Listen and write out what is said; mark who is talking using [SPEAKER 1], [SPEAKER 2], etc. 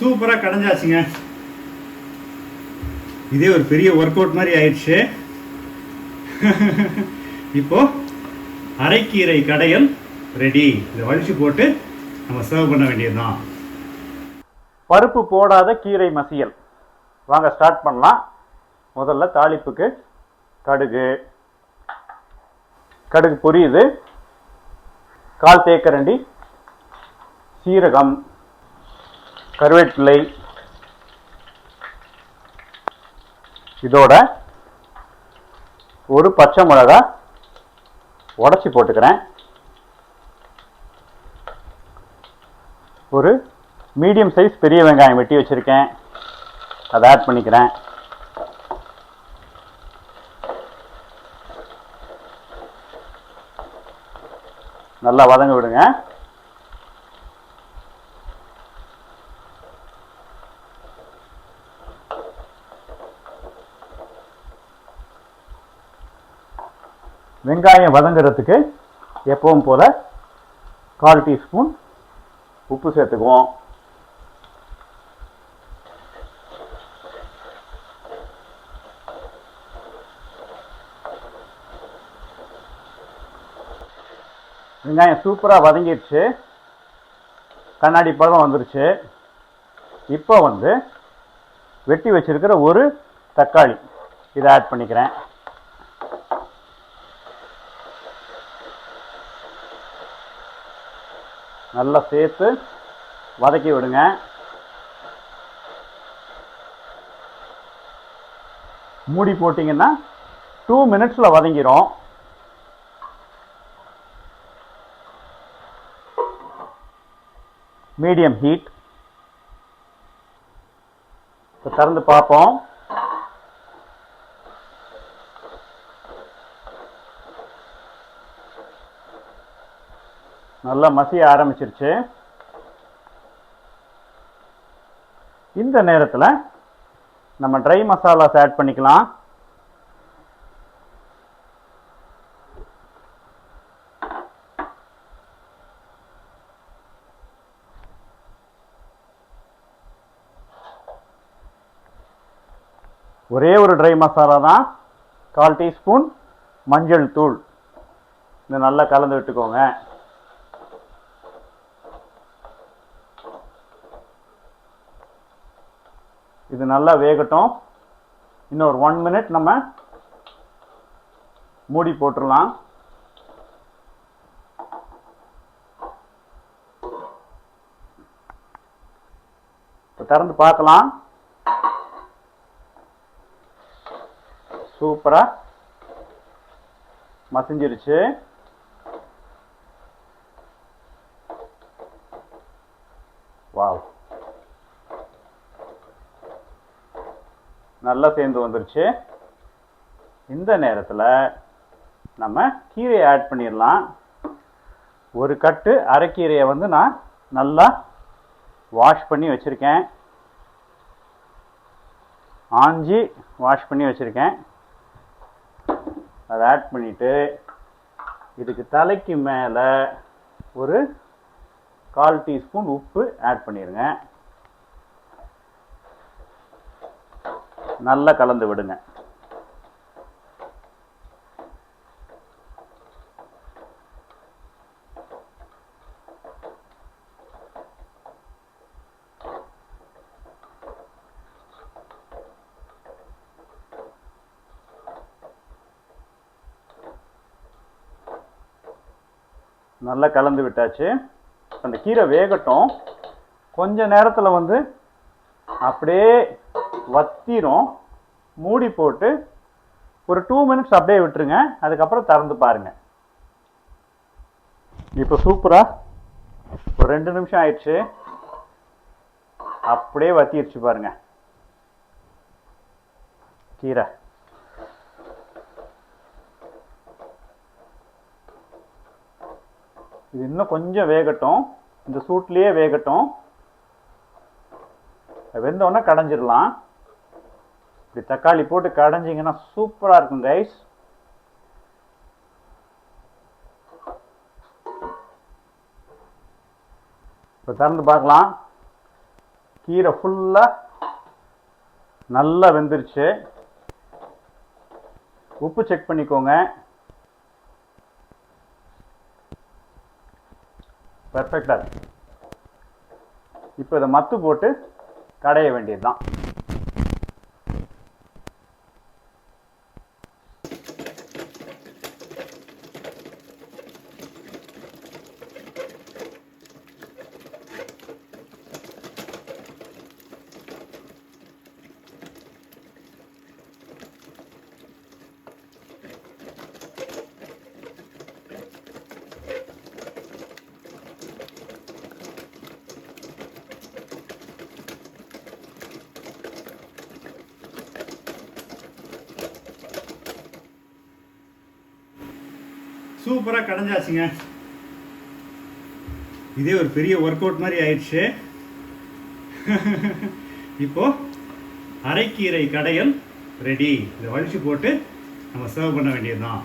[SPEAKER 1] சூப்பராக கடைஞ்சாச்சுங்க. இதே ஒரு பெரிய ஒர்க் அவுட் மாதிரி ஆயிடுச்சு. இப்போ அரைக்கீரை கடையல் ரெடி இதை வலிச்சு போட்டு நம்ம சர்வ் பண்ண வேண்டியதுதான்.
[SPEAKER 2] பருப்பு போடாத கீரை மசியல். வாங்க ஸ்டார்ட் பண்ணலாம். முதல்ல தாளிப்புக்கு கடுகு. கடுகு பொரியுது. கால் தேக்கரண்டி. சீரகம். கருவேப்பிலை. இதோட ஒரு பச்சை மிளகா உடச்சி போட்டுக்கிறேன். ஒரு மீடியம் சைஸ் பெரிய வெங்காயம் வெட்டி வச்சுருக்கேன். அதை ஆட் பண்ணிக்கிறேன். நல்லா வதங்க விடுங்க. வெங்காயம் வதங்குறதுக்கு எப்பவும் போல் கால் டீஸ்பூன் உப்பு சேர்த்துக்குவோம். வெங்காயம் சூப்பராக வதங்கிடுச்சு. கண்ணாடி பழம் வந்துருச்சு. இப்போ வந்து வெட்டி வச்சிருக்கிற ஒரு தக்காளி. இதை ஆட் பண்ணிக்கிறேன். நல்லா சேர்த்து வதக்கி விடுங்க. மூடி போட்டிங்கன்னா டூ மினிட்ஸில் வதங்கிரும். மீடியம் ஹீட் இப்போ திறந்து பார்ப்போம். நல்லா மசிய ஆரம்பிச்சிருச்சு. இந்த நேரத்தில் நம்ம ட்ரை மசாலாஸ் ஆட் பண்ணிக்கலாம். ஒரே ஒரு ட்ரை மசாலா தான் கால் டீஸ்பூன் மஞ்சள் தூள். இதை நல்லா கலந்து விட்டுக்கோங்க. இது நல்லா வேகட்டும். இன்னொரு ஒன் மினிட் நம்ம மூடி போட்டுடலாம் திறந்து பார்க்கலாம். சூப்பரா. மசிஞ்சிருச்சு. நல்லா சேர்ந்து வந்துருச்சு. இந்த நேரத்தில் நம்ம கீரையை ஆட் பண்ணிடலாம். ஒரு கட்டு அரைக்கீரையை வந்து நான் நல்லா வாஷ் பண்ணி வச்சுருக்கேன். ஆஞ்சி வாஷ் பண்ணி வச்சுருக்கேன். அதை ஆட் பண்ணிவிட்டு இதுக்கு தலைக்கு மேலே ஒரு கால் டீஸ்பூன் உப்பு ஆட் பண்ணிடுங்க நல்லா கலந்து விடுங்க. நல்லா கலந்து விட்டாச்சு. அந்த கீரை வேகட்டும். கொஞ்ச நேரத்தில் வந்து அப்படியே வத்திரும் மூடி போட்டு ஒரு டூ மினிட்ஸ் அப்படியே விட்டுருங்க. அதுக்கப்புறம் திறந்து பாருங்க. இப்போ சூப்பராக ஒரு ரெண்டு நிமிஷம் ஆயிடுச்சு. அப்படியே வத்திருச்சு பாருங்க. கீரை. இது இன்னும் கொஞ்சம் வேகட்டும். இந்த சூட்லேயே வேகட்டும். வெந்தோடனே கடைஞ்சிடலாம். இப்படி தக்காளி போட்டு கடைஞ்சிங்கன்னா சூப்பராக இருக்கும் கைஸ் இப்போ திறந்து பார்க்கலாம். கீரை ஃபுல்லாக நல்லா வெந்துருச்சு. உப்பு செக் பண்ணிக்கோங்க. பர்ஃபெக்டாக இப்போ இதை மத்து போட்டு கடைய வேண்டியது தான்
[SPEAKER 1] சூப்பராக கடைஞ்சாச்சுங்க. இதே ஒரு பெரிய ஒர்க் அவுட் மாதிரி ஆயிடுச்சு. இப்போ அரைக்கீரை கடையல் ரெடி இதை வலிச்சு போட்டு நம்ம சர்வ் பண்ண வேண்டியதுதான்.